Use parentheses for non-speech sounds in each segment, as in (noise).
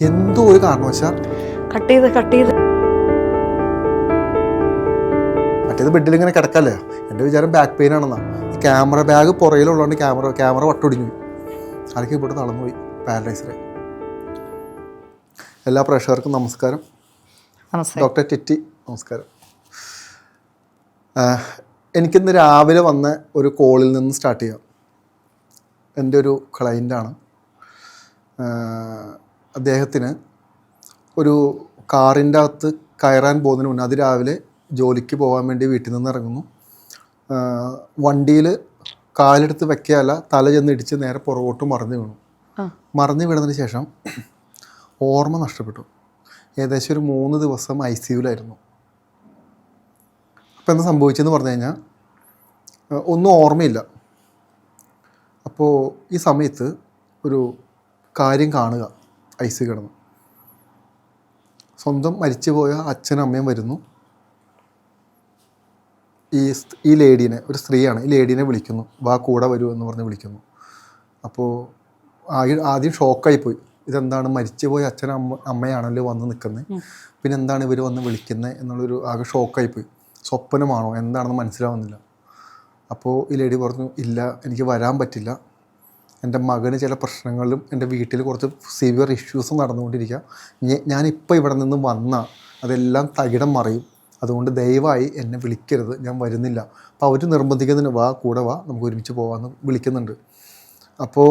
എന്തോ ഒരു കാരണവശാൽ? കട്ട് ചെയ്ത് കട്ട് ചെയ്ത്. മറ്റേത് ബെഡിൽ ഇങ്ങനെ കിടക്കല്ലേ? എന്റെ വിചാരം ബാക്ക് പെയിൻ ആണെന്നാ. ഈ ക്യാമറ ബാഗ് പുറയിലുള്ളതുകൊണ്ട് ക്യാമറ ക്യാമറ വട്ടൊടിഞ്ഞു പോയി ആൾക്ക് ഇവിടെ നടന്നുപോയി പാരലൈസറായി എല്ലാ പ്രേക്ഷകർക്കും നമസ്കാരം. ഡോക്ടർ ടിറ്റി നമസ്കാരം. എനിക്കിന്ന് രാവിലെ വന്ന ഒരു കോളിൽ നിന്ന് സ്റ്റാർട്ട് ചെയ്യാം. എന്റെ ഒരു ക്ലയന്റാണ് അദ്ദേഹത്തിന് ഒരു കാറിന്റെ അകത്ത് കയറാൻ പോകുന്നതിന് മുന്നേ അത് രാവിലെ ജോലിക്ക് പോകാൻ വേണ്ടി വീട്ടിൽ നിന്ന് ഇറങ്ങുന്നു. വണ്ടിയിൽ കാലെടുത്ത് വെക്കുകയല്ല തല ചെന്ന് ഇടിച്ച് നേരെ പുറകോട്ട് മറിഞ്ഞു വീണു. മറിഞ്ഞു വീണതിന് ശേഷം ഓർമ്മ നഷ്ടപ്പെട്ടു. ഏകദേശം ഒരു മൂന്ന് ദിവസം ഐ സി യുലായിരുന്നു. അപ്പോൾ എന്താ സംഭവിച്ചതെന്ന് പറഞ്ഞു കഴിഞ്ഞാൽ ഒന്നും ഓർമ്മയില്ല. അപ്പോൾ ഈ സമയത്ത് ഒരു കാര്യം കാണുക. ഐ സി കിടന്ന്. സ്വന്തം മരിച്ചുപോയ അച്ഛനും അമ്മയും വരുന്നു. ഈ ഈ ലേഡീനെ ഒരു സ്ത്രീയാണ് ഈ ലേഡീനെ വിളിക്കുന്നു. വാ കൂടെ വരൂ എന്ന് പറഞ്ഞ് വിളിക്കുന്നു. അപ്പോൾ ആദ്യം ആദ്യം ഷോക്കായി പോയി ഇതെന്താണ് മരിച്ചുപോയ അച്ഛനും അമ്മ അമ്മയാണല്ലോ വന്ന് നിൽക്കുന്നത് പിന്നെ എന്താണ് ഇവർ വന്ന് വിളിക്കുന്നത് എന്നുള്ളൊരു ആകെ ഷോക്കായി പോയി സ്വപ്നമാണോ? എന്താണെന്ന് മനസ്സിലാവുന്നില്ല. അപ്പോൾ ഈ ലേഡി പറഞ്ഞു ഇല്ല എനിക്ക് വരാൻ പറ്റില്ല. എന്റെ മകന് ചില പ്രശ്നങ്ങളും എന്റെ വീട്ടിൽ കുറച്ച് സിവിയർ ഇഷ്യൂസും നടന്നുകൊണ്ടിരിക്കുക. ഞാനിപ്പോൾ ഇവിടെ നിന്ന് വന്ന അതെല്ലാം തകിടം മറിയും. അതുകൊണ്ട് ദയവായി എന്നെ വിളിക്കരുത്. ഞാൻ വരുന്നില്ല. അപ്പോൾ അവർ നിർബന്ധിക്കുന്നതിന് വാ കൂടെ വാ നമുക്ക് ഒരുമിച്ച് പോകാമെന്ന് വിളിക്കുന്നുണ്ട്. അപ്പോൾ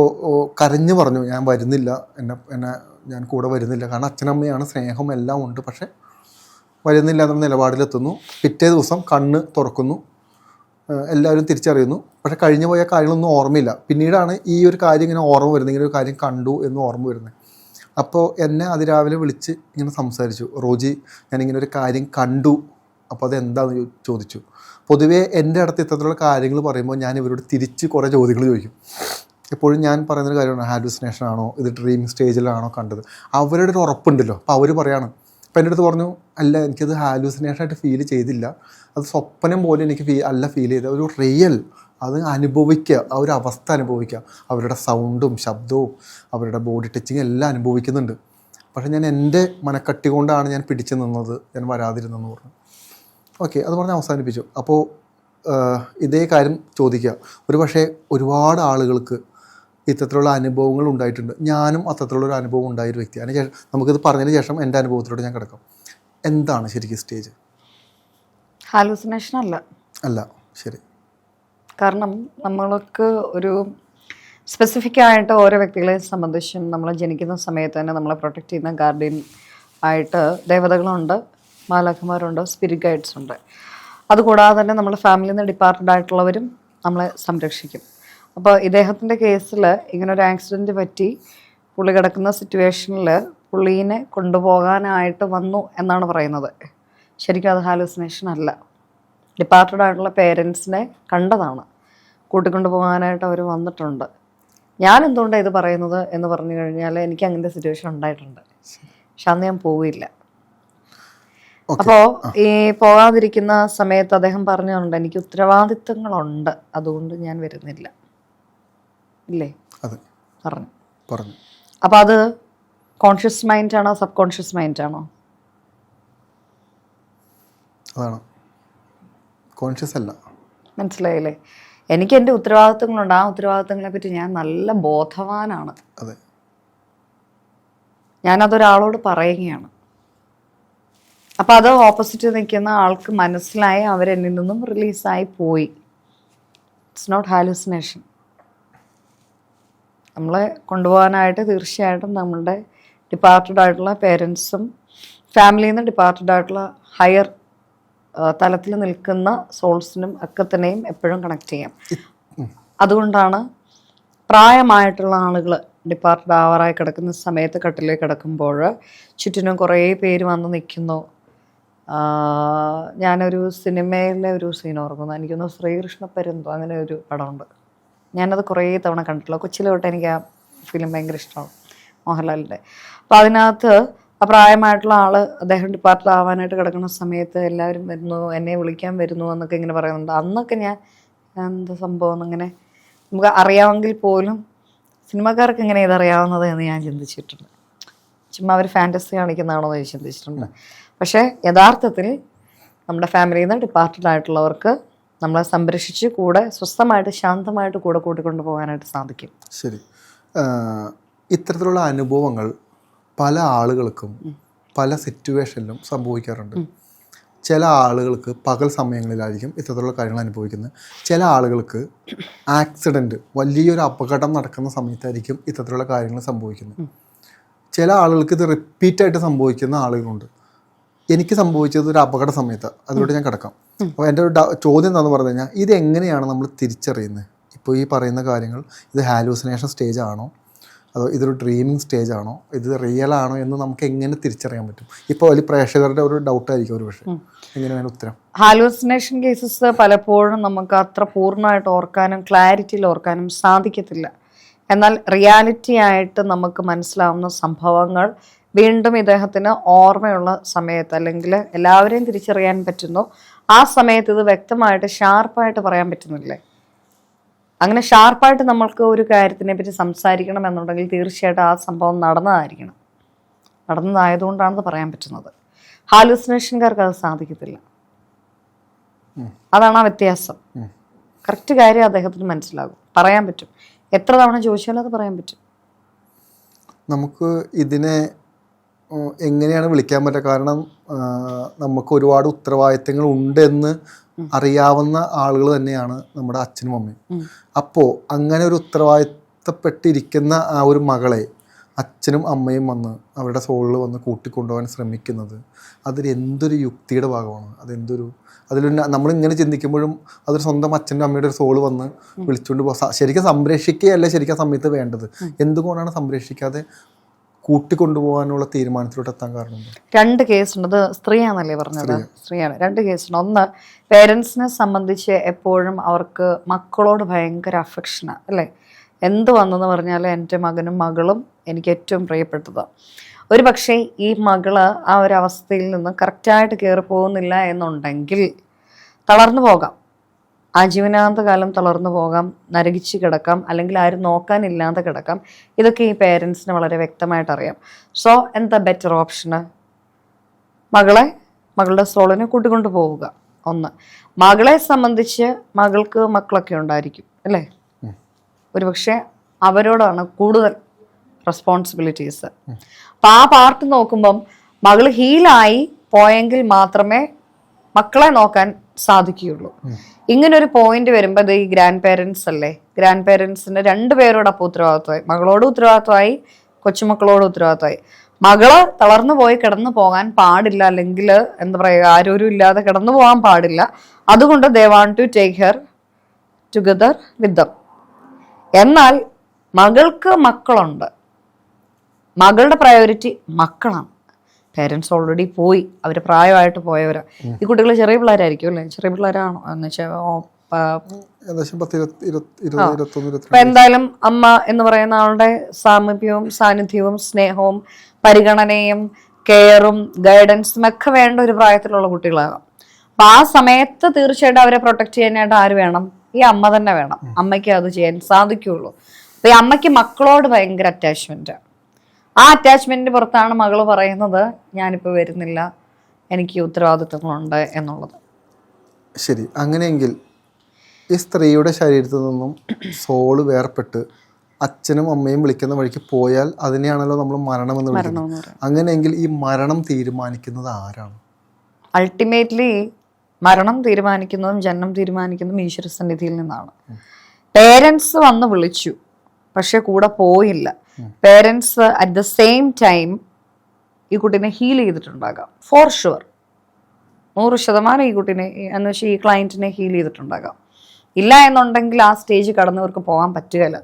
കരഞ്ഞു പറഞ്ഞു ഞാൻ വരുന്നില്ല. എന്നെ എന്നെ ഞാൻ കൂടെ വരുന്നില്ല. കാരണം അച്ഛനമ്മയാണ് സ്നേഹം എല്ലാം ഉണ്ട്. പക്ഷേ വരുന്നില്ല എന്ന നിലപാടിലെത്തുന്നു. പിറ്റേ ദിവസം കണ്ണ് തുറക്കുന്നു. എല്ലാവരും തിരിച്ചറിയുന്നു. പക്ഷെ കഴിഞ്ഞു പോയ കാര്യങ്ങളൊന്നും ഓർമ്മയില്ല. പിന്നീടാണ് ഈ ഒരു കാര്യം ഇങ്ങനെ ഓർമ്മ വരുന്നത്. ഇങ്ങനെ ഒരു കാര്യം കണ്ടു എന്ന് ഓർമ്മ വരുന്നത്. അപ്പോൾ എന്നെ അതിരാവിലെ വിളിച്ച് ഇങ്ങനെ സംസാരിച്ചു. റോജി ഞാനിങ്ങനെ ഒരു കാര്യം കണ്ടു. അപ്പോൾ അതെന്താണെന്ന് ചോദിച്ചു. പൊതുവേ എന്റെ അടുത്ത് ഇത്തരത്തിലുള്ള കാര്യങ്ങൾ പറയുമ്പോൾ ഞാൻ ഇവരോട് തിരിച്ച് കുറേ ചോദ്യങ്ങൾ ചോദിക്കും. എപ്പോഴും ഞാൻ പറയുന്നൊരു കാര്യമാണ് ഹാലുസിനേഷൻ ആണോ ഇത് ഡ്രീം സ്റ്റേജിലാണോ കണ്ടത്? അവരുടെ ഒരു ഉറപ്പുണ്ടല്ലോ. അപ്പോൾ അവർ പറയാണ് അപ്പം എന്റെ അടുത്ത് പറഞ്ഞു അല്ല എനിക്കത് ഹാലൂസിനേഷൻ ആയിട്ട് ഫീൽ ചെയ്തില്ല. അത് സ്വപ്നം പോലെ എനിക്ക് ഫീ അല്ല ഫീൽ ചെയ്ത ഒരു റിയൽ അത് അനുഭവിക്കുക. ആ ഒരു അവസ്ഥ അനുഭവിക്കുക. അവരുടെ സൗണ്ടും ശബ്ദവും അവരുടെ ബോഡി ടച്ചിങ് എല്ലാം അനുഭവിക്കുന്നുണ്ട്. പക്ഷേ ഞാൻ എന്റെ മനക്കട്ടി കൊണ്ടാണ് ഞാൻ പിടിച്ചു നിന്നത്. ഞാൻ വരാതിരുന്നെന്ന് പറഞ്ഞു. ഓക്കെ അത് പറഞ്ഞ് അവസാനിപ്പിച്ചു. അപ്പോൾ ഇതേ കാര്യം ചോദിക്കുക. ഒരു പക്ഷേ ഒരുപാട് ആളുകൾക്ക് ഇത്തരത്തിലുള്ള അനുഭവങ്ങൾ ഉണ്ടായിട്ടുണ്ട്. ഞാനും അത്തരത്തിലുള്ള ഒരു അനുഭവം ഉണ്ടായ ഒരു വ്യക്തി അതിന് ശേഷം നമുക്കിത് പറഞ്ഞതിന് ശേഷം എന്റെ അനുഭവത്തിലൂടെ ഞാൻ കിടക്കാം. എന്താണ് ശരിക്കും സ്റ്റേജ്? ഹാലൂസിനേഷൻ അല്ല. അല്ല ശരി. കാരണം നമ്മൾക്ക് ഒരു സ്പെസിഫിക് ആയിട്ട് ഓരോ വ്യക്തികളെ സംബന്ധിച്ചും നമ്മൾ ജനിക്കുന്ന സമയത്ത് തന്നെ നമ്മളെ പ്രൊട്ടക്റ്റ് ചെയ്യുന്ന ഗാർഡിയൻ ആയിട്ട് ദേവതകളുണ്ട് മാലാഖമാരുണ്ട് സ്പിരിറ്റ് ഗൈഡ്സ് ഉണ്ട്. അതുകൂടാതെ തന്നെ നമ്മുടെ ഫാമിലിയിൽ നിന്ന് ഡിപ്പാർട്ടഡ് ആയിട്ടുള്ളവരും നമ്മളെ സംരക്ഷിക്കും. അപ്പോൾ ഇദ്ദേഹത്തിന്റെ കേസിൽ ഇങ്ങനെ ഒരു ആക്സിഡന്റ് പറ്റി പുള്ളി കിടക്കുന്ന സിറ്റുവേഷനിൽ പുള്ളീനെ കൊണ്ടുപോകാനായിട്ട് വന്നു എന്നാണ് പറയുന്നത്. ശരിക്കും അത് ഹാലുസിനേഷൻ അല്ല. ഡിപ്പാർട്ടഡ് ആയിട്ടുള്ള പേരൻസിനെ കണ്ടതാണ്. കൂട്ടിക്കൊണ്ടു പോകാനായിട്ട് അവർ വന്നിട്ടുണ്ട്. ഞാൻ എന്തുകൊണ്ടാണ് ഇത് പറയുന്നത് എന്ന് പറഞ്ഞു കഴിഞ്ഞാൽ എനിക്ക് അങ്ങനത്തെ സിറ്റുവേഷൻ ഉണ്ടായിട്ടുണ്ട്. പക്ഷെ അന്ന് ഞാൻ പോവില്ല. അപ്പോൾ ഈ പോകാതിരിക്കുന്ന സമയത്ത് അദ്ദേഹം പറഞ്ഞിട്ടുണ്ട് എനിക്ക് ഉത്തരവാദിത്തങ്ങളുണ്ട്. അതുകൊണ്ട് ഞാൻ വരുന്നില്ല. ഇല്ലേ? അതെ. പറഞ്ഞു. പറഞ്ഞു. അപ്പോൾ അത് കോൺഷ്യസ് മൈൻഡ് ആണോ സബ് കോൺഷ്യസ് മൈൻഡ് ആണോ? അതാണ്. കോൺഷ്യസ് അല്ല. മനസ്സിലായില്ലേ? എനിക്ക് എന്റെ ഉത്തരവാദിത്തങ്ങളുണ്ട്. ആ ഉത്തരവാദിത്തങ്ങളെ പറ്റി ഞാൻ നല്ല ബോധവാനാണ്. അതെ. ഞാനതൊരാളോട് പറയുകയാണ്. അപ്പോൾ അത് ഓപ്പോസിറ്റ് നിൽക്കുന്ന ആൾക്ക് മനസ്സിലായി അവരെന്നിൽ നിന്നും റിലീസായി പോയി. ഇറ്റ്സ് നോട്ട് ഹാലുസിനേഷൻ നമ്മളെ കൊണ്ടുപോകാനായിട്ട് തീർച്ചയായിട്ടും നമ്മളുടെ ഡിപ്പാർട്ടഡ് ആയിട്ടുള്ള പേരൻസും ഫാമിലിയിൽ നിന്ന് ഡിപ്പാർട്ടഡ് ആയിട്ടുള്ള ഹയർ തലത്തിൽ നിൽക്കുന്ന സോൾസിനും ഒക്കെ തന്നെയും എപ്പോഴും കണക്ട് ചെയ്യാം. അതുകൊണ്ടാണ് പ്രായമായിട്ടുള്ള ആളുകൾ ഡിപ്പാർട്ടഡ് ആവാറായി കിടക്കുന്ന സമയത്ത് കട്ടിലേക്ക് കിടക്കുമ്പോൾ ചുറ്റിനും കുറേ പേര് വന്ന് നിൽക്കുന്നു. ഞാനൊരു സിനിമയിലെ ഒരു സീൻ ഓർക്കുന്നു. എനിക്കൊന്ന് ശ്രീകൃഷ്ണ പരുന്തോ അങ്ങനെ ഒരു പടമുണ്ട്. ഞാനത് കുറേ തവണ കണ്ടിട്ടുള്ള. കൊച്ചിലെ തൊട്ട് എനിക്ക് ആ ഫിലിം ഭയങ്കര ഇഷ്ടമാണ് മോഹൻലാലിന്റെ. അപ്പോൾ അതിനകത്ത് ആ പ്രായമായിട്ടുള്ള ആൾ അദ്ദേഹം ഡിപ്പാർട്ടഡ് ആവാനായിട്ട് കിടക്കുന്ന സമയത്ത് എല്ലാവരും വരുന്നു എന്നെ വിളിക്കാൻ വരുന്നു എന്നൊക്കെ ഇങ്ങനെ പറയുന്നുണ്ട്. അന്നൊക്കെ ഞാൻ എന്താ സംഭവം എന്നിങ്ങനെ നമുക്ക് അറിയാമെങ്കിൽ പോലും സിനിമക്കാർക്ക് എങ്ങനെ ഇതറിയാവുന്നത് എന്ന് ഞാൻ ചിന്തിച്ചിട്ടുണ്ട്. ചുമ്മാ അവർ ഫാന്റസി കാണിക്കുന്നതാണോ എന്ന് ചിന്തിച്ചിട്ടുണ്ട്. പക്ഷേ യഥാർത്ഥത്തിൽ നമ്മുടെ ഫാമിലിയിൽ നിന്ന് ഡിപ്പാർട്ടഡ് ആയിട്ടുള്ളവർക്ക് നമ്മളെ സംരക്ഷിച്ച് കൂടെ സ്വസ്ഥമായിട്ട് ശാന്തമായിട്ട് കൂടെ കൂട്ടിക്കൊണ്ടു പോകാനായിട്ട് സാധിക്കും. ശരി. ഇത്തരത്തിലുള്ള അനുഭവങ്ങൾ പല ആളുകൾക്കും പല സിറ്റുവേഷനിലും സംഭവിക്കാറുണ്ട്. ചില ആളുകൾക്ക് പകൽ സമയങ്ങളിലായിരിക്കും ഇത്തരത്തിലുള്ള കാര്യങ്ങൾ അനുഭവിക്കുന്നത്. ചില ആളുകൾക്ക് ആക്സിഡന്റ് വലിയൊരു അപകടം നടക്കുന്ന സമയത്തായിരിക്കും ഇത്തരത്തിലുള്ള കാര്യങ്ങൾ സംഭവിക്കുന്നത്. ചില ആളുകൾക്ക് ഇത് റിപ്പീറ്റായിട്ട് സംഭവിക്കുന്ന ആളുകളുണ്ട്. എനിക്ക് സംഭവിച്ചത് ഒരു അപകട സമയത്ത്. അതിലൂടെ ഞാൻ കിടക്കാം. അപ്പോൾ എന്റെ ഒരു ചോദ്യം എന്താണെന്ന് പറഞ്ഞു കഴിഞ്ഞാൽ ഇത് എങ്ങനെയാണ് നമ്മൾ തിരിച്ചറിയുന്നത് ഇപ്പോൾ ഈ പറയുന്ന കാര്യങ്ങൾ ഇത് ഹാലൂസിനേഷൻ സ്റ്റേജ് ആണോ? അതോ ഇതൊരു ഡ്രീമിങ് സ്റ്റേജ് ആണോ? ഇത് റിയൽ ആണോ എന്ന് നമുക്ക് എങ്ങനെ തിരിച്ചറിയാൻ പറ്റും? ഇപ്പോൾ വലിയ പ്രേക്ഷകരുടെ ഒരു ഡൗട്ടായിരിക്കും ഒരു പക്ഷേ എങ്ങനെയാണ് ഉത്തരം? ഹാലൂസിനേഷൻ കേസസ് പലപ്പോഴും നമുക്ക് അത്ര പൂർണമായിട്ട് ഓർക്കാനും ക്ലാരിറ്റിയിൽ ഓർക്കാനും സാധിക്കത്തില്ല. എന്നാൽ റിയാലിറ്റി ആയിട്ട് നമുക്ക് മനസ്സിലാവുന്ന സംഭവങ്ങൾ വീണ്ടും ഇദ്ദേഹത്തിന് ഓർമ്മയുള്ള സമയത്ത് അല്ലെങ്കിൽ എല്ലാവരെയും തിരിച്ചറിയാൻ പറ്റുന്നു. ആ സമയത്ത് ഇത് വ്യക്തമായിട്ട് ഷാർപ്പായിട്ട് പറയാൻ പറ്റുന്നില്ലേ? അങ്ങനെ ഷാർപ്പായിട്ട് നമ്മൾക്ക് ഒരു കാര്യത്തിനെ പറ്റി സംസാരിക്കണം എന്നുണ്ടെങ്കിൽ തീർച്ചയായിട്ടും ആ സംഭവം നടന്നതായിരിക്കണം. നടന്നതായതുകൊണ്ടാണെന്ന് പറയാൻ പറ്റുന്നത്. ഹാലുസിനേഷൻകാർക്ക് അത് സാധിക്കത്തില്ല. അതാണ് ആ വ്യത്യാസം. കറക്റ്റ് കാര്യം അദ്ദേഹത്തിന് മനസ്സിലാകും. പറയാൻ പറ്റും. എത്ര തവണ ചോദിച്ചാലും അത് പറയാൻ പറ്റും. നമുക്ക് ഇതിനെ എങ്ങനെയാണ് വിളിക്കാൻ പറ്റുക? കാരണം നമുക്ക് ഒരുപാട് ഉത്തരവാദിത്തങ്ങൾ ഉണ്ടെന്ന് അറിയാവുന്ന ആളുകൾ തന്നെയാണ് നമ്മുടെ അച്ഛനും അമ്മയും. അപ്പോൾ അങ്ങനെ ഒരു ഉത്തരവാദിത്തപ്പെട്ടിരിക്കുന്ന ആ ഒരു മകളെ അച്ഛനും അമ്മയും വന്ന് അവരുടെ സോളിൽ വന്ന് കൂട്ടിക്കൊണ്ടുപോകാൻ ശ്രമിക്കുന്നത് അതിൽ എന്തൊരു യുക്തിയുടെ ഭാഗമാണ്. അതെന്തൊരു അതിൽ നമ്മളിങ്ങനെ ചിന്തിക്കുമ്പോഴും അതൊരു സ്വന്തം അച്ഛന്റെ അമ്മയുടെ ഒരു സോൾ വന്ന് വിളിച്ചുകൊണ്ട് പോകാം ശരിക്കും സംരക്ഷിക്കുകയല്ല ശരിക്കും ആ സമയത്ത് വേണ്ടത്. എന്തുകൊണ്ടാണ് സംരക്ഷിക്കാതെ കൂട്ടിക്കൊണ്ടുപോകാനുള്ള തീരുമാനത്തിലോട്ട് എത്താൻ കാരണം രണ്ട് കേസുണ്ട്. അത് സ്ത്രീയാണല്ലേ പറഞ്ഞത്? സ്ത്രീയാണ്. രണ്ട് കേസുണ്ട്. ഒന്ന് പേരൻസിനെ സംബന്ധിച്ച് എപ്പോഴും അവർക്ക് മക്കളോട് ഭയങ്കര അഫക്ഷനാണ് അല്ലേ? എന്ത് വന്നെന്ന് പറഞ്ഞാൽ എന്റെ മകനും മകളും എനിക്ക് ഏറ്റവും പ്രിയപ്പെട്ടത്. ഒരു പക്ഷേ ഈ മകൾ ആ ഒരു അവസ്ഥയിൽ നിന്ന് കറക്റ്റായിട്ട് കയറി പോകുന്നില്ല എന്നുണ്ടെങ്കിൽ തളർന്നു പോകാം. ആജീവനാന്ത കാലം തളർന്നു പോകാം നരകിച്ച് കിടക്കാം അല്ലെങ്കിൽ ആരും നോക്കാനില്ലാതെ കിടക്കാം. ഇതൊക്കെ ഈ പേരൻസിന് വളരെ വ്യക്തമായിട്ട് അറിയാം. സോ എന്താ ബെറ്റർ ഓപ്ഷന് മകളെ മകളുടെ സോളിനെ കൂട്ടിക്കൊണ്ട് പോവുക. ഒന്ന്. മകളെ സംബന്ധിച്ച് മകൾക്ക് മക്കളൊക്കെ ഉണ്ടായിരിക്കും അല്ലേ? ഒരുപക്ഷെ അവരോടാണ് കൂടുതൽ റെസ്പോൺസിബിലിറ്റീസ് അപ്പം ആ പാർട്ട് നോക്കുമ്പം മകൾ ഹീലായി പോയെങ്കിൽ മാത്രമേ മക്കളെ നോക്കാൻ സാധിക്കുകയുള്ളൂ. ഇങ്ങനെ ഒരു പോയിന്റ് വരുമ്പോൾ ഈ ഗ്രാൻഡ് പേരൻസ് അല്ലേ? ഗ്രാൻഡ് പേരൻസിന്റെ രണ്ടുപേരോട് അപ്പോൾ ഉത്തരവാദിത്വമായി. മകളോട് ഉത്തരവാദിത്വമായി കൊച്ചുമക്കളോട് ഉത്തരവാദിത്വമായി. മകൾ തളർന്നു പോയി കിടന്നു പോകാൻ പാടില്ല അല്ലെങ്കിൽ എന്താ പറയുക ആരോരും ഇല്ലാതെ കിടന്നു പോകാൻ പാടില്ല. അതുകൊണ്ട് they want to take her together with them എന്നാൽ മകൾക്ക് മക്കളുണ്ട്. മകളുടെ പ്രയോറിറ്റി മക്കളാണ്. പേരൻസ് ഓൾറെഡി പോയി. അവർ പ്രായമായിട്ട് പോയവരാ. ഈ കുട്ടികൾ ചെറിയ പിള്ളേരായിരിക്കും അല്ലേ? ചെറിയ പിള്ളേരാണോ? എന്ന് വെച്ചാൽ അപ്പൊ എന്തായാലും അമ്മ എന്ന് പറയുന്ന ആളുടെ സാമീപ്യവും സാന്നിധ്യവും സ്നേഹവും പരിഗണനയും കെയറും ഗൈഡൻസും ഒക്കെ വേണ്ട ഒരു പ്രായത്തിലുള്ള കുട്ടികളാകാം. അപ്പൊ ആ സമയത്ത് തീർച്ചയായിട്ടും അവരെ പ്രൊട്ടക്ട് ചെയ്യാനായിട്ട് ആര് വേണം? ഈ അമ്മ തന്നെ വേണം. അമ്മയ്ക്ക് അത് ചെയ്യാൻ സാധിക്കുള്ളൂ അപ്പൊ ഈ അമ്മയ്ക്ക് മക്കളോട് ഭയങ്കര അറ്റാച്ച്മെന്റ് ആ അറ്റാച്ച്മെന്റിന് പുറത്താണ് മകൾ പറയുന്നത് ഞാനിപ്പോ വരുന്നില്ല. എനിക്ക് ഉത്തരവാദിത്തങ്ങളുണ്ട് എന്നുള്ളത്. ശരി. അങ്ങനെയെങ്കിൽ ഈ സ്ത്രീയുടെ ശരീരത്തിൽ നിന്നും സോൾ വേർപെട്ട് അച്ഛനും അമ്മയും വിളിക്കുന്ന വഴിക്ക് പോയാൽ അതിനെയാണല്ലോ നമ്മൾ മരണം എന്ന് വിളിക്കുന്നത് അങ്ങനെയെങ്കിൽ ഈ മരണം തീരുമാനിക്കുന്നത് ആരാണ്? അൾട്ടിമേറ്റ്ലി മരണം തീരുമാനിക്കുന്നതും ജന്മം തീരുമാനിക്കുന്നതും ഈശ്വര സന്നിധിയിൽ നിന്നാണ് പേരൻസ് വന്ന് വിളിച്ചു പക്ഷെ കൂടെ പോയില്ല. Parents at the same time ഈ കുട്ടീനെ ഹീൽ ചെയ്തിട്ടുണ്ടാകാം. ഫോർ ഷുവർ നൂറ് ശതമാനം ഈ കുട്ടീനെ എന്ന് വെച്ചാൽ ഈ ക്ലയന്റിനെ ഹീൽ ചെയ്തിട്ടുണ്ടാകാം. ഇല്ല എന്നുണ്ടെങ്കിൽ ആ സ്റ്റേജ് കടന്നവർക്ക് പോകാൻ പറ്റുകയില്ല.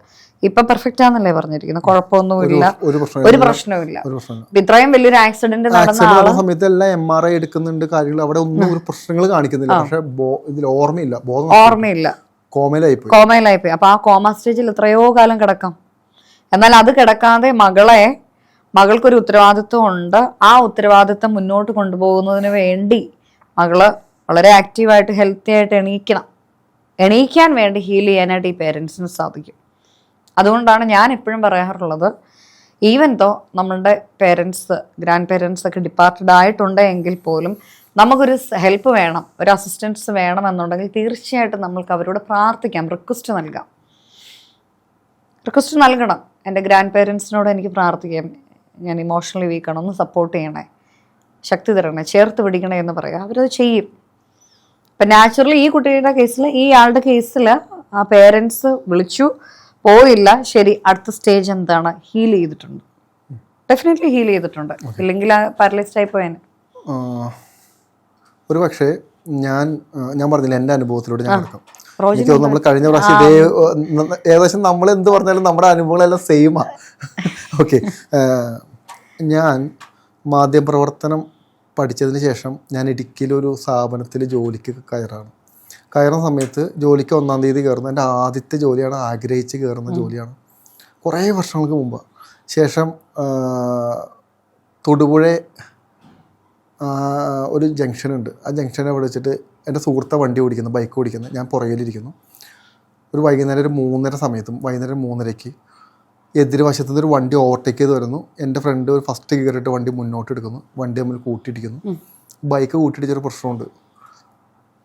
ഇപ്പൊ പെർഫെക്റ്റ് ആണെന്നല്ലേ പറഞ്ഞിരിക്കുന്നത്. കുഴപ്പമൊന്നുമില്ല. ഒരു പ്രശ്നം ഒരു പ്രശ്നവുമില്ല. ഇത്രയും വലിയൊരു ആക്സിഡന്റ് നടന്ന സമയത്ത് എല്ലാം എം ആർ ഐ എടുക്കുന്നുണ്ട് കാര്യങ്ങൾ. അവിടെ ഒന്നും ഒരു പ്രശ്നങ്ങൾ കാണിക്കുന്നില്ല. പക്ഷെ ഇതിൽ ഓർമ്മയില്ല. ഓർമ്മയില്ല. കോമയിലായി പോയി കോമയിലായി പോയി അപ്പൊ ആ കോമ സ്റ്റേജിൽ എത്രയോ കാലം കിടക്കാം. എന്നാൽ അത് കിടക്കാതെ മകളെ മകൾക്കൊരു ഉത്തരവാദിത്വം ഉണ്ട് ആ ഉത്തരവാദിത്വം മുന്നോട്ട് കൊണ്ടുപോകുന്നതിന് വേണ്ടി മകൾ വളരെ ആക്റ്റീവായിട്ട് ഹെൽത്തി ആയിട്ട് എണീക്കണം. എണീക്കാൻ വേണ്ടി ഹീൽ ചെയ്യാനായിട്ട് ഈ പേരൻസിന് സാധിക്കും. അതുകൊണ്ടാണ് ഞാൻ എപ്പോഴും പറയാറുള്ളത് ഈവൻ തോ നമ്മളുടെ പേരൻസ് ഗ്രാൻഡ് പേരൻസ് ഒക്കെ ഡിപ്പാർട്ടഡ് ആയിട്ടുണ്ട് എങ്കിൽ പോലും നമുക്കൊരു ഹെൽപ്പ് വേണം ഒരു അസിസ്റ്റൻസ് വേണം എന്നുണ്ടെങ്കിൽ തീർച്ചയായിട്ടും നമ്മൾക്ക് അവരോട് പ്രാർത്ഥിക്കാം റിക്വസ്റ്റ് നൽകാം. റിക്വസ്റ്റ് നൽകണം. എന്റെ ഗ്രാൻഡ് പേരൻസിനോട് എനിക്ക് പ്രാർത്ഥിക്കാം ഞാൻ ഇമോഷണലി വീക്കാണ് ഒന്ന് സപ്പോർട്ട് ചെയ്യണേ ശക്തി തരണേ ചേർത്ത് പിടിക്കണേ എന്ന് പറയാം അവരത് ചെയ്യും. ഇപ്പം നാച്ചുറലി ഈ കുട്ടിയുടെ കേസിൽ ഈ ആളുടെ കേസിൽ ആ പേരൻസ് വിളിച്ചു പോയില്ല ശരി അടുത്ത സ്റ്റേജ് എന്താണ്? ഹീൽ ചെയ്തിട്ടുണ്ട്. ഡെഫിനറ്റ്ലി ഹീൽ ചെയ്തിട്ടുണ്ട്. ഇല്ലെങ്കിൽ ആ പാരലൈസ്ഡ് ആയി പോയേനെ. ഒരു പക്ഷേ ഞാൻ ഞാൻ പറഞ്ഞില്ല എന്റെ അനുഭവത്തിലൂടെ ഞാൻ റോജിന് എനിക്ക് നമ്മൾ കഴിഞ്ഞ പ്രാവശ്യം ഇതേ ഏകദേശം നമ്മൾ എന്ത് പറഞ്ഞാലും നമ്മുടെ അനുഭവങ്ങളെല്ലാം സെയിമാ ഓക്കെ (laughs) ഞാൻ മാധ്യമപ്രവർത്തനം പഠിച്ചതിന് ശേഷം ഞാൻ ഇടുക്കിയിലൊരു സ്ഥാപനത്തിൽ ജോലിക്ക് കയറാണ്. കയറുന്ന സമയത്ത് ജോലിക്ക് ഒന്നാം തീയതി കയറുന്നു എന്റെ ആദ്യത്തെ ജോലിയാണ് ആഗ്രഹിച്ച് കയറുന്ന ജോലിയാണ്. കുറേ വർഷങ്ങൾക്ക് മുമ്പ്. ശേഷം തൊടുപുഴ ഒരു ജംഗ്ഷനുണ്ട്. ആ ജംഗ്ഷൻ അവിടെ വെച്ചിട്ട് എന്റെ സുഹൃത്തെ വണ്ടി ഓടിക്കുന്നു ബൈക്ക് ഓടിക്കുന്നു ഞാൻ പുറകിലിരിക്കുന്നു. ഒരു വൈകുന്നേരം ഒരു മൂന്നര സമയത്തും വൈകുന്നേരം മൂന്നരയ്ക്ക് എതിർവശത്തു നിന്ന് ഒരു വണ്ടി ഓവർടേക്ക് ചെയ്ത് വരുന്നു. എന്റെ ഫ്രണ്ട് ഒരു ഫസ്റ്റ് കയറിയിട്ട് വണ്ടി മുന്നോട്ട് എടുക്കുന്നു വണ്ടി തമ്മിൽ കൂട്ടിയിടിക്കുന്നു ബൈക്ക് കൂട്ടിയിടിച്ചൊരു പ്രശ്നമുണ്ട്.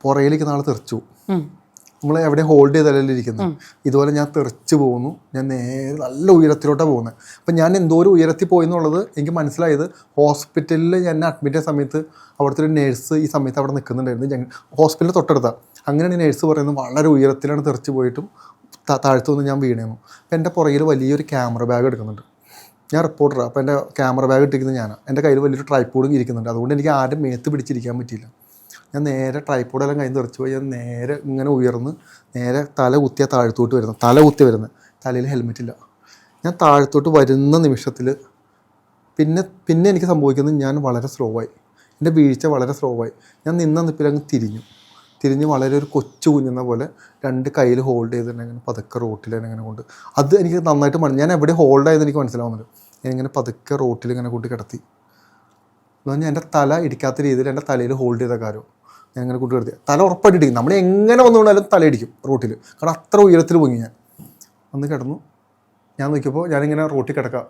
പുറകിലേക്ക് നാളെ തെറിച്ചു. നമ്മൾ എവിടെ ഹോൾഡ് ചെയ്തല്ലേ ഇരിക്കുന്നത് ഇതുപോലെ ഞാൻ തെറിച്ച് പോകുന്നു. ഞാൻ നേരെ നല്ല ഉയരത്തിലോട്ടാണ് പോകുന്നത് അപ്പം ഞാൻ എന്തോരം ഉയരത്തിൽ പോയി എന്നുള്ളത് എനിക്ക് മനസ്സിലായത് ഹോസ്പിറ്റലിൽ ഞാൻ അഡ്മിറ്റ് ചെയ്ത സമയത്ത് അവിടുത്തെ ഒരു നേഴ്സ് ഈ സമയത്ത് അവിടെ നിൽക്കുന്നുണ്ടായിരുന്നു ഞങ്ങൾ ഹോസ്പിറ്റലിൽ തൊട്ടടുത്താണ് അങ്ങനെയാണ് നേഴ്സ് പറയുന്നത് വളരെ ഉയരത്തിലാണ് തെറിച്ച് പോയിട്ടും ത- താഴ്ത്തു നിന്ന് ഞാൻ വീണേന്നു. അപ്പം എന്റെ പുറകിൽ വലിയൊരു ക്യാമറ ബാഗ് എടുക്കുന്നുണ്ട്. ഞാൻ റിപ്പോർട്ടറാണ് അപ്പോൾ എന്റെ ക്യാമറ ബാഗ് ഇട്ടിരിക്കുന്നത് ഞാനാണ് എന്റെ കയ്യിൽ വലിയൊരു ട്രൈപ്പോഡും ഇരിക്കുന്നുണ്ട്. അതുകൊണ്ട് എനിക്ക് ആരും മേത്ത് പിടിച്ചിരിക്കാൻ പറ്റിയില്ല. ഞാൻ നേരെ ട്രൈപ്പോഡെല്ലാം കൈ തെറിച്ച് പോയി. ഞാൻ നേരെ ഇങ്ങനെ ഉയർന്ന് നേരെ തല കുത്തിയ താഴത്തോട്ട് വരുന്നത് തല കുത്തി വരുന്നത് തലയിൽ ഹെൽമെറ്റ് ഇല്ല. ഞാൻ താഴത്തോട്ട് വരുന്ന നിമിഷത്തിൽ പിന്നെ പിന്നെ എനിക്ക് സംഭവിക്കുന്നത് ഞാൻ വളരെ സ്ലോ ആയി. എന്റെ വീഴ്ച വളരെ സ്ലോ ആയി. ഞാൻ നിന്ന നിപ്പിലങ്ങ് തിരിഞ്ഞു. തിരിഞ്ഞ് വളരെ ഒരു കൊച്ചു കുഞ്ഞെന്ന പോലെ രണ്ട് കയ്യിൽ ഹോൾഡ് ചെയ്ത് തന്നെ ഇങ്ങനെ പതുക്കെ റോട്ടിൽ തന്നെ ഇങ്ങനെ കൊണ്ട്. അത് എനിക്ക് നന്നായിട്ട് ഞാൻ എവിടെ ഹോൾഡ് ആയെന്ന് എനിക്ക് മനസ്സിലാവുന്നുണ്ട് ഞാൻ ഇങ്ങനെ പതുക്കെ റോട്ടിൽ ഇങ്ങനെ കൂട്ടി കിടത്തി. എന്ന് പറഞ്ഞാൽ എന്റെ തല ഇടിക്കാത്ത രീതിയിൽ എന്റെ തലയിൽ ഹോൾഡ് ചെയ്ത കാര്യം. ഞാൻ അങ്ങനെ കൂട്ടി കിടത്തി തല ഉറപ്പായിട്ട് ഇടിക്കും. നമ്മൾ എങ്ങനെ വന്നു കൊണ്ടാലും തല ഇടിക്കും റോട്ടിൽ കാരണം അത്ര ഉയരത്തിൽ പൊങ്ങി ഞാൻ. വന്ന് കിടന്നു. ഞാൻ നോക്കിയപ്പോൾ ഞാനിങ്ങനെ റോട്ടിൽ കിടക്കാം.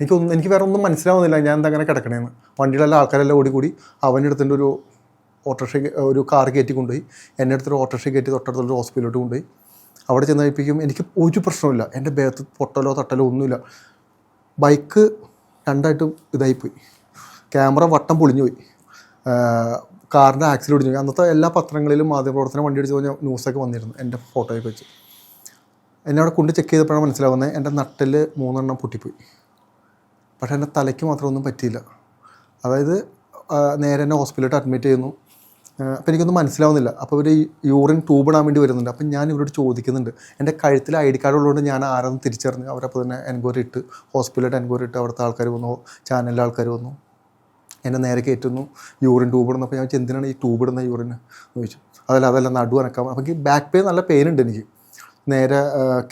എനിക്കൊന്നും എനിക്ക് വേറെ ഒന്നും മനസ്സിലാവുന്നില്ല ഞാൻ എന്താ അങ്ങനെ കിടക്കണേന്ന്. വണ്ടിയിലെല്ലാം ആൾക്കാരെല്ലാം ഓടിക്കൂടി അവന്റെ അടുത്തിന്റെ ഒരു ഓട്ടോറിക്ഷ ഒരു കാർ കയറ്റി കൊണ്ടുപോയി. എന്നെ അടുത്തൊരു ഓട്ടോറിക്ഷ കയറ്റി തൊട്ടടുത്തുള്ള ഹോസ്പിറ്റലിലോട്ട് കൊണ്ടുപോയി. അവിടെ ചെന്ന് കഴിപ്പിക്കും. എനിക്ക് ഒരു പ്രശ്നമില്ല എന്റെ ബേത്ത് പൊട്ടലോ തട്ടലോ ഒന്നുമില്ല. ബൈക്ക് രണ്ടായിട്ടും ഇതായിപ്പോയി. ക്യാമറ വട്ടം പൊളിഞ്ഞു പോയി കാറിന്റെ ആക്സിൽ ഒടിഞ്ഞു അന്നത്തെ എല്ലാ പത്രങ്ങളിലും മാധ്യമപ്രവർത്തനം വണ്ടി അടിച്ച് പറഞ്ഞാൽ ന്യൂസൊക്കെ വന്നിരുന്നു എന്റെ ഫോട്ടോയൊക്കെ വെച്ച്. എന്നെ അവിടെ കൊണ്ട് ചെക്ക് ചെയ്തപ്പോഴാണ് മനസ്സിലാവുന്നത് എന്റെ നട്ടിൽ മൂന്നെണ്ണം പൊട്ടിപ്പോയി. പക്ഷേ എന്റെ തലയ്ക്ക് മാത്രം ഒന്നും പറ്റിയില്ല. അതായത് നേരെ എന്നെ ഹോസ്പിറ്റലിലോട്ട് അഡ്മിറ്റ് ചെയ്യുന്നു. അപ്പോൾ എനിക്കൊന്നും മനസ്സിലാവുന്നില്ല. അപ്പോൾ ഇവർ യൂറിൻ ട്യൂബ് ഇടാൻ വേണ്ടി വരുന്നുണ്ട്. അപ്പം ഞാൻ ഇവരോട് ചോദിക്കുന്നുണ്ട്. എന്റെ കഴുത്തിൽ ഐ ഡി കാർഡ് ഉള്ളതുകൊണ്ട് ഞാൻ ആരെന്ന് തിരിച്ചറിഞ്ഞ് അവരപ്പോൾ തന്നെ എൻക്വയറി ഇട്ട് ഹോസ്പിറ്റലിലോട്ട് എൻക്വയറി ഇട്ട് അവിടുത്തെ ആൾക്കാർ വന്നു ചാനലിലെ ആൾക്കാർ വന്നു. എന്നെ നേരെ കയറ്റുന്നു. യൂറിൻ ട്യൂബ് ഇടുന്നു. അപ്പോൾ ഞാൻ എന്തിനാണ് ഈ ട്യൂബ് ഇടുന്ന യൂറിൻ എന്ന് ചോദിച്ചു. അതല്ല അതല്ല നടു അനക്കാം എനിക്ക് ബാക്ക് പെയിൻ നല്ല പെയിൻ ഉണ്ട് എനിക്ക്. നേരെ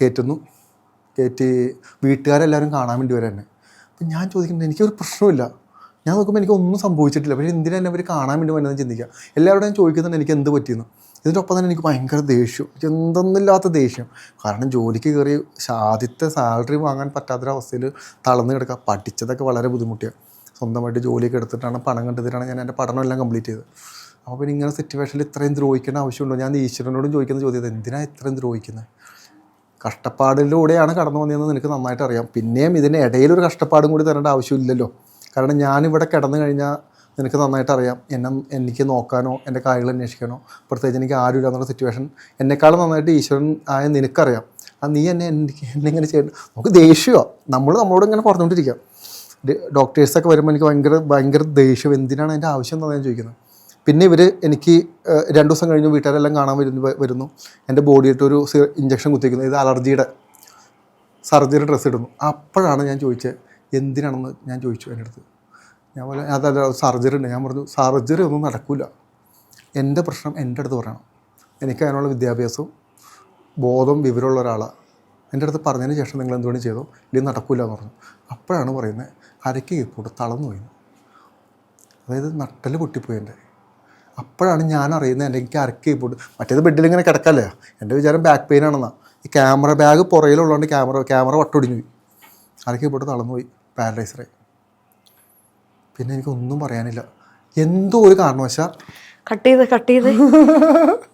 കയറ്റുന്നു. കയറ്റി വീട്ടുകാരെല്ലാവരും കാണാൻ വേണ്ടി വരാൻ എന്നെ. അപ്പം ഞാൻ ചോദിക്കുന്നത് എനിക്കൊരു പ്രശ്നമില്ല ഞാൻ നോക്കുമ്പോൾ എനിക്ക് ഒന്നും സംഭവിച്ചിട്ടില്ല. പക്ഷേ എന്തിനാ എന്നെ അവർ കാണാൻ വേണ്ടി വരുന്നതെന്ന് ചിന്തിക്കുക. എല്ലാവരോടും ഞാൻ ചോദിക്കുന്നുണ്ട് എനിക്ക് എന്ത് പറ്റിയെന്ന്? ഇതിന്റെ ഒപ്പം തന്നെ എനിക്ക് ഭയങ്കര ദേഷ്യം. എന്തെന്നില്ലാത്ത ദേഷ്യം. കാരണം ജോലിക്ക് കയറി ആദ്യത്തെ സാലറി വാങ്ങാൻ പറ്റാത്തൊരവസ്ഥയിൽ തളർന്ന് കിടക്കുക. പഠിച്ചതൊക്കെ വളരെ ബുദ്ധിമുട്ടിയാണ് സ്വന്തമായിട്ട് ജോലിയൊക്കെ എടുത്തിട്ടാണ് പണം കണ്ടെത്തിയിട്ടാണ് ഞാൻ എന്റെ പഠനമെല്ലാം കംപ്ലീറ്റ് ചെയ്തത്. അപ്പോൾ പിന്നെ ഇങ്ങനെ സിറ്റുവേഷനിൽ ഇത്രയും ദ്രോഹിക്കേണ്ട ആവശ്യമുണ്ടോ? ഞാൻ ഈശ്വരനോടും ചോദിക്കുന്ന ചോദ്യം എന്തിനാണ് ഇത്രയും ദ്രോഹിക്കുന്നത് കഷ്ടപ്പാടിലൂടെയാണ് കടന്നു വന്നതെന്ന് നിനക്ക് നന്നായിട്ട് അറിയാം. പിന്നെയും ഇതിന് ഇടയിലൊരു കഷ്ടപ്പാടും കൂടി തരേണ്ട ആവശ്യമില്ലല്ലോ. കാരണം ഞാനിവിടെ കിടന്നു കഴിഞ്ഞാൽ നിനക്ക് നന്നായിട്ട് അറിയാം. എന്നെ എനിക്ക് നോക്കാനോ എന്റെ കാര്യങ്ങൾ അന്വേഷിക്കാനോ പ്രത്യേകിച്ച് എനിക്ക് ആരും ഇല്ല എന്നുള്ള സിറ്റുവേഷൻ എന്നെക്കാളും നന്നായിട്ട് ഈശ്വരൻ ആയ നിനക്കറിയാം. ആ നീ എന്നെ എനിക്ക് എന്നെ ഇങ്ങനെ ചെയ്യണം നമുക്ക് ദേഷ്യമാണ് നമ്മൾ നമ്മളോട് ഇങ്ങനെ പറഞ്ഞുകൊണ്ടിരിക്കാം. ഡോക്ടേഴ്സൊക്കെ വരുമ്പോൾ എനിക്ക് ഭയങ്കര ഭയങ്കര ദേഷ്യം. എന്തിനാണ് അതിന്റെ ആവശ്യം എന്നാണ് ഞാൻ ചോദിക്കുന്നത്? പിന്നെ ഇവർ എനിക്ക് രണ്ടു ദിവസം കഴിഞ്ഞ് വീട്ടുകാരെല്ലാം കാണാൻ വരുന്നു വരുന്നു. എന്റെ ബോഡിയിട്ട് ഒരു ഇഞ്ചക്ഷൻ കുത്തിക്കുന്നു ഇത് അലർജിയുടെ സർജറി ഡ്രസ്സ് ഇടുന്നു. അപ്പോഴാണ് ഞാൻ ചോദിച്ചത് എന്തിനാണെന്ന് ഞാൻ ചോദിച്ചു എന്റെ അടുത്ത്? ഞാൻ പോലെ അതല്ല സർജറി ഉണ്ട്. ഞാൻ പറഞ്ഞു സർജറി ഒന്നും നടക്കില്ല എന്റെ പ്രശ്നം എന്റെ അടുത്ത് പറയണം. എനിക്ക് അതിനുള്ള വിദ്യാഭ്യാസവും ബോധം വിവരമുള്ള ഒരാളാണ് എന്റെ അടുത്ത് പറഞ്ഞതിന് ശേഷം നിങ്ങൾ എന്തുകൊണ്ട് ചെയ്തോ. ഇല്ലെങ്കിൽ നടക്കില്ല എന്ന് പറഞ്ഞു. അപ്പോഴാണ് പറയുന്നത് അരയ്ക്ക് കീപ്പോട്ട് തളർന്നു പോയി. അതായത് നട്ടൽ പൊട്ടിപ്പോയി എന്റെ അപ്പോഴാണ് ഞാൻ അറിയുന്നത് എന്റെ എനിക്ക് അരക്ക് കീപ്പോട്ട് മറ്റേത് ബെഡിൽ ഇങ്ങനെ കിടക്കല്ലേ? എന്റെ വിചാരം ബാക്ക് പെയിൻ ആണെന്നാണ് ഈ ക്യാമറ ബാഗ് പുറയിലുള്ളതുകൊണ്ട് ക്യാമറ ക്യാമറ വട്ടൊടിഞ്ഞു പോയി. അരക്ക് അരക്കി തളർന്നു പോയി പാരലൈസറായി പിന്നെ എനിക്കൊന്നും പറയാനില്ല. എന്തോ ഒരു കാരണവശാൽ കട്ട് ചെയ്ത് കട്ട് ചെയ്ത്. (laughs)